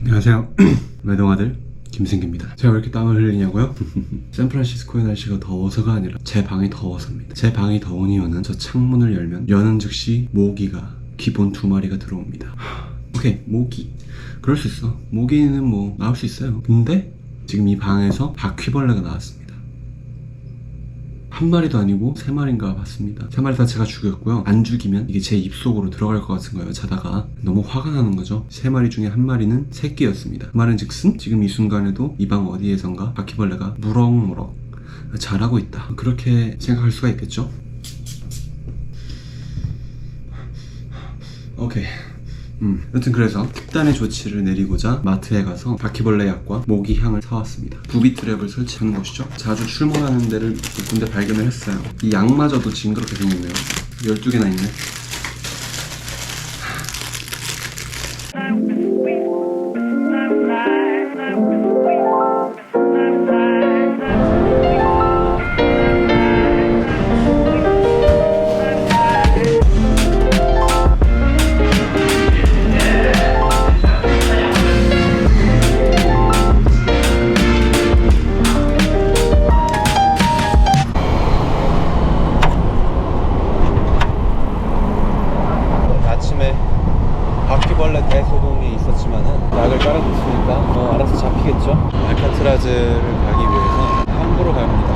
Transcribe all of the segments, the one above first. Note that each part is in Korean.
안녕하세요. 외동아들 김승기입니다. 제가 왜 이렇게 땀을 흘리냐고요? 샌프란시스코의 날씨가 더워서가 아니라 제 방이 더워서입니다. 제 방이 더운 이유는 저 창문을 열면 여는 즉시 모기가 기본 두 마리가 들어옵니다. 하, 오케이 모기. 그럴 수 있어. 모기는 뭐 나올 수 있어요. 근데 지금 이 방에서 바퀴벌레가 나왔습니다. 한 마리도 아니고 세 마리인가 봤습니다. 세 마리 다 제가 죽였고요. 안 죽이면 이게 제 입속으로 들어갈 것 같은 거예요. 자다가 너무 화가 나는 거죠. 세 마리 중에 한 마리는 새끼였습니다. 그 말은즉슨 지금 이 순간에도 이 방 어디에선가 바퀴벌레가 무럭무럭 자라고 있다. 그렇게 생각할 수가 있겠죠. 오케이. 음, 여튼 그래서 특단의 조치를 내리고자 마트에 가서 바퀴벌레 약과 모기향을 사왔습니다. 부비 트랩을 설치하는 것이죠. 자주 출몰하는 데를 몇 군데 발견을 했어요. 이 약마저도 징그럽게 생겼네요. 12개나 있네. 바퀴벌레 대소동이 있었지만은 약을 깔아줬으니까 어, 알아서 잡히겠죠. 알카트라즈를 가기 위해서 함부로 갑니다.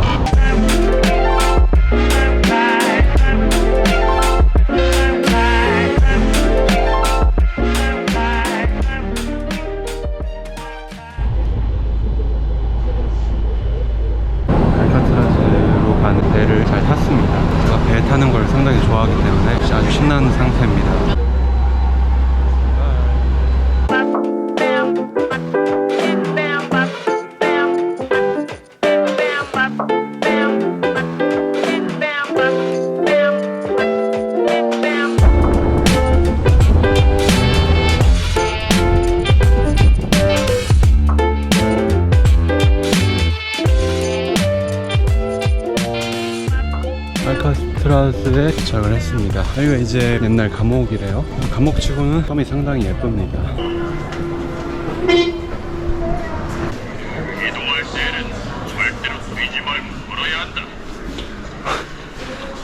도착을 했습니다. 여기가 이제 옛날 감옥이래요. 감옥치고는 섬이 상당히 예쁩니다. 이동할 때는 절대로 뛰지 말고 걸어야 한다.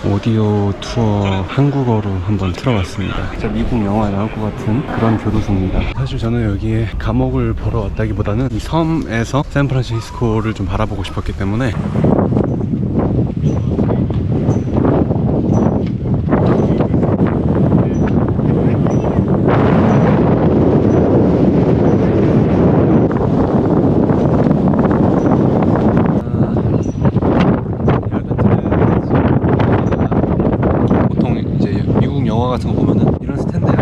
오디오 투어 한국어로 한번 틀어봤습니다. 진짜 미국 영화에 나올 것 같은 그런 교도소입니다. 사실 저는 여기에 감옥을 보러 왔다기보다는 이 섬에서 샌프란시스코를 좀 바라보고 싶었기 때문에 보통 이제 미국 영화 같은 거 보면은 이런 스탠드에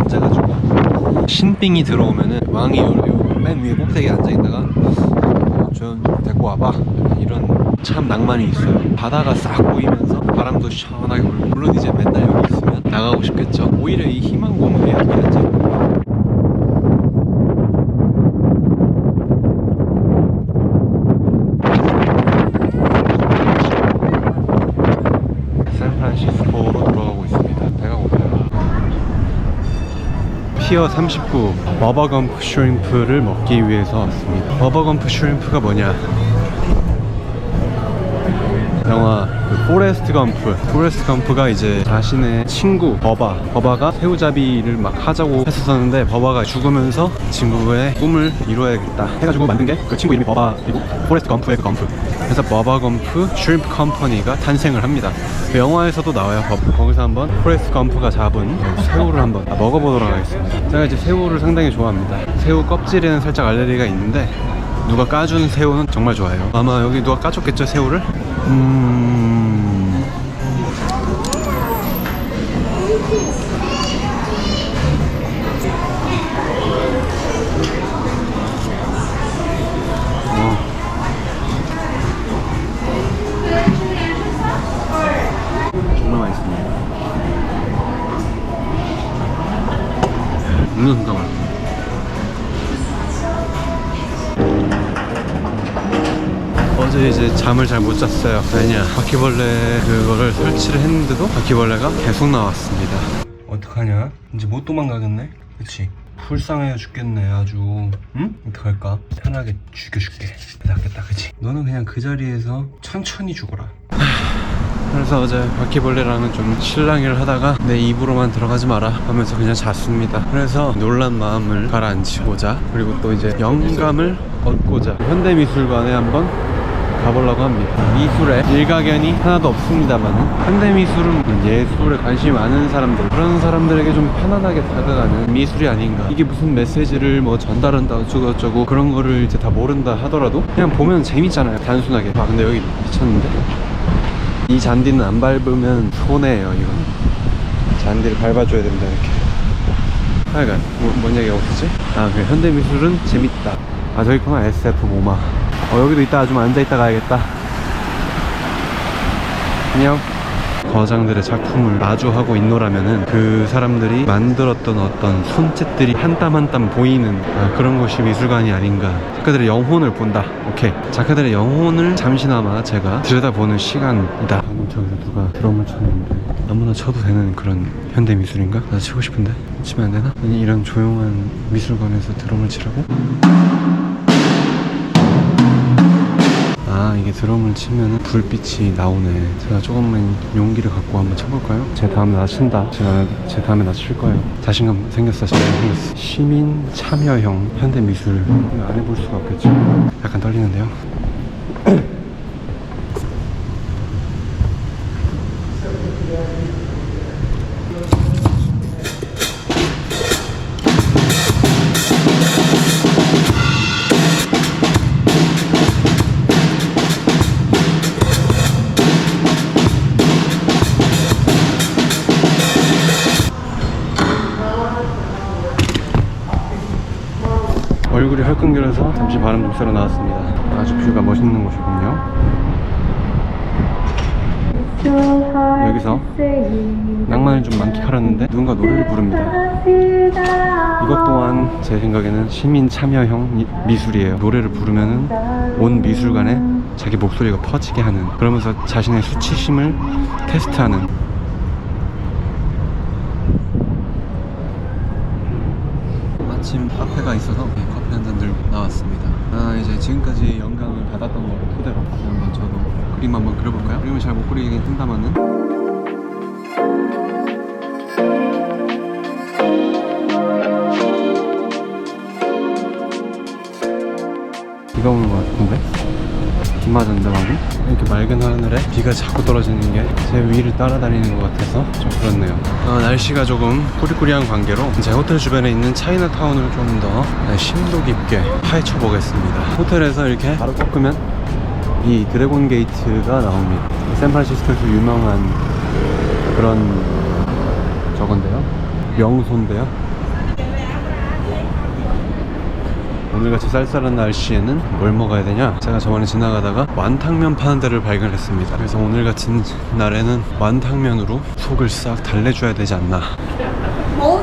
신빙이 들어오면은 왕이 요, 요맨 위에 꼭대기에 앉아 있다가 어, 좀 데리고 와봐. 이런 참 낭만이 있어요. 바다가 싹 보이면서 바람도 시원하게 불고 물론 이제 맨날 여기 있으면 나가고 싶겠죠. 오히려 이 희망 고문에 여기 앉아있는 거예요 샌프란시스코로 돌아가고 있습니다. 배가 고파요. 피어 39 버버검프 슈림프를 먹기 위해서 왔습니다. 버버검프 슈림프가 뭐냐? 영화 그 포레스트 검프 포레스트 검프가 이제 자신의 친구 버바 버바가 새우잡이를 막 하자고 했었는데 버바가 죽으면서 친구의 꿈을 이루어야겠다 해가지고 만든 게 그 친구 이름이 버바이고 포레스트 검프의 그 검프 그래서 버바 검프 슈림프 컴퍼니가 탄생을 합니다 그 영화에서도 나와요 버- 거기서 한번 포레스트 검프가 잡은 그 새우를 한번 먹어보도록 하겠습니다 제가 이제 새우를 상당히 좋아합니다 새우 껍질에는 살짝 알레르기가 있는데 누가 까준 새우는 정말 좋아해요. 아마 여기 누가 까줬겠죠, 새우를? 음. 맛있습니다. 먹는 순간 맛있어요. 어제 이제 잠을 잘 못 잤어요. 왜냐? 바퀴벌레 그거를 설치를 했는데도 바퀴벌레가 계속 나왔습니다. 어떡하냐? 이제 못 도망가겠네? 그치? 불쌍해 죽겠네 아주 응? 어떡할까? 편하게 죽여줄게 낫겠다 그치? 너는 그냥 그 자리에서 천천히 죽어라 그래서 어제 바퀴벌레랑은 좀 실랑이를 하다가 내 입으로만 들어가지 마라 하면서 그냥 잤습니다. 그래서 놀란 마음을 가라앉히고자 그리고 또 이제 영감을 얻고자 현대미술관에 한번 가보려고 합니다. 미술에 일가견이 하나도 없습니다만 현대미술은 예술에 관심이 많은 사람들 그런 사람들에게 좀 편안하게 다가가는 미술이 아닌가 이게 무슨 메시지를 뭐 전달한다 어쩌고 저쩌고 그런 거를 이제 다 모른다 하더라도 그냥 보면 재밌잖아요 단순하게 아 근데 여기 미쳤는데 이 잔디는 안 밟으면 손해예요 이건. 잔디를 밟아줘야 된다 이렇게. 하여간 뭐, 뭔 얘기가 없었지? 아그 현대미술은 재밌다. 아 저기 있구나 SF 모마. 어 여기도 이따 좀 앉아있다 가야겠다. 안녕 거장들의 작품을 마주하고 있노라면은 그 사람들이 만들었던 어떤 손짓들이 한 땀 한 땀 보이는 아, 그런 것이 미술관이 아닌가 작가들의 영혼을 본다 오케이 작가들의 영혼을 잠시나마 제가 들여다보는 시간이다 방금 저기서 누가 드럼을 쳤는데 아무나 쳐도 되는 그런 현대 미술인가? 나 치고 싶은데 치면 안 되나? 아니 이런 조용한 미술관에서 드럼을 치라고? 아 이게 드럼을 치면 불빛이 나오네. 제가 조금만 용기를 갖고 한번 쳐볼까요? 제 다음에 나 친다. 제가 제 다음에 나 칠 거예요. 자신감 생겼어 자신감 생겼어. 시민 참여형 현대미술 안 해볼 수가 없겠죠? 약간 떨리는데요 헐끈거려서 잠시 바람 좀 쐬러 나왔습니다. 아주 뷰가 멋있는 곳이군요. 여기서 낭만을 좀 만끽하려는데 누군가 노래를 부릅니다. 이것 또한 제 생각에는 시민 참여형 미- 미술이에요. 노래를 부르면은 온 미술관에 자기 목소리가 퍼지게 하는 그러면서 자신의 수치심을 테스트하는. 마침 카페가 있어서 나왔습니다. 아 이제 지금까지 영감을 받았던 걸 토대로 한번 저도 그림 한번 그려볼까요? 그림을 잘 못 그리긴 한다마는 비가 오는 것 같은데? 비 맞았는데 방금? 이렇게 맑은 하늘에 비가 자꾸 떨어지는 게 제 위를 따라다니는 것 같아서 좀 그렇네요. 어, 날씨가 조금 꾸리꾸리한 관계로 제 호텔 주변에 있는 차이나타운을 좀 더 심도 깊게 파헤쳐 보겠습니다. 호텔에서 이렇게 바로 꺾으면 이 드래곤 게이트가 나옵니다. 샌프란시스코에서 유명한 그런 저건데요. 명소인데요 오늘같이 쌀쌀한 날씨에는 뭘 먹어야 되냐? 제가 저번에 지나가다가 완탕면 파는 데를 발견했습니다. 그래서 오늘 같은 날에는 완탕면으로 속을 싹 달래줘야 되지 않나. bố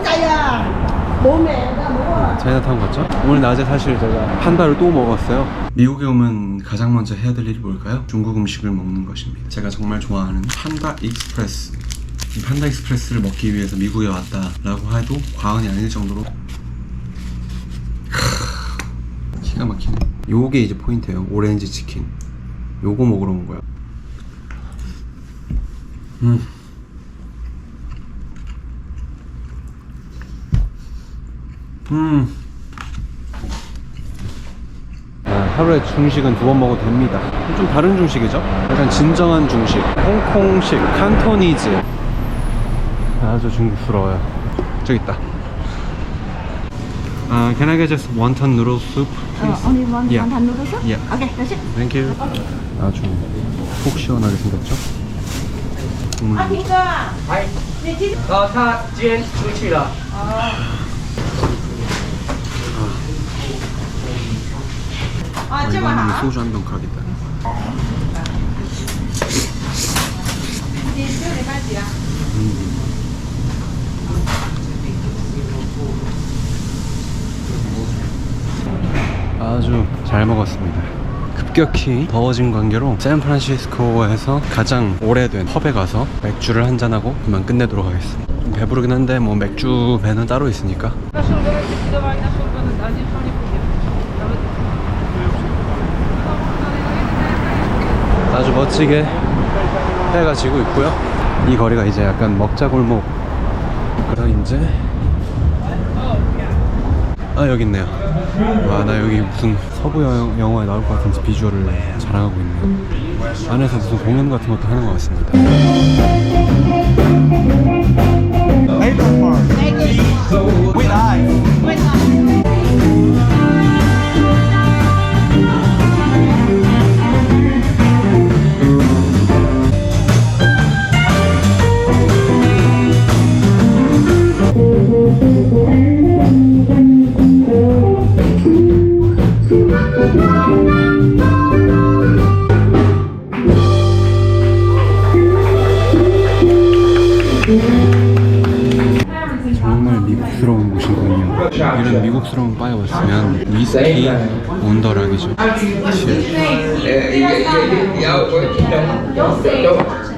à 차이나타운 갔죠? 오늘 낮에 사실 제가 판다를 또 먹었어요. 미국에 오면 가장 먼저 해야 될 일이 뭘까요? 중국 음식을 먹는 것입니다. 제가 정말 좋아하는 판다 익스프레스. 이 판다 익스프레스를 먹기 위해서 미국에 왔다라고 해도 과언이 아닐 정도로 기가 막히네. 요게 이제 포인트예요. 오렌지 치킨. 요거 먹으러 온 거야. 음. 음. 아, 하루에 중식은 두 번 먹어도 됩니다. 좀 다른 중식이죠? 약간 진정한 중식. 홍콩식, 칸토니즈. 아주 중국스러워요. 저기 있다. Uh, can I get just wonton noodle soup, please? Uh, only one yeah. wonton noodle soup? Yeah. Okay, that's it. Thank you. 아주 속 시원하게 생겼죠? 음. 아, 빙가! 아이, 어, 다, 지엔, 출치라. 아, 이거는 소주 한 병 가겠다. 이제 소리 가지야. 아주 잘 먹었습니다. 급격히 더워진 관계로 샌프란시스코에서 가장 오래된 펍에 가서 맥주를 한잔하고 그만 끝내도록 하겠습니다. 배부르긴 한데 뭐 맥주 배는 따로 있으니까. 아주 멋지게 해가 지고 있고요. 이 거리가 이제 약간 먹자골목. 그래서 이제 아 여기 있네요. 와나 여기 무슨 서부 영, 영화에 나올 것 같은 비주얼을 자랑하고 있네요. 안에서 무슨 공연 같은 것도 하는 것 같습니다. 정말 이런 미국스러운 바에 왔으면 위스키 온더락이죠.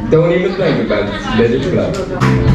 Don't even think about it. Let it flow.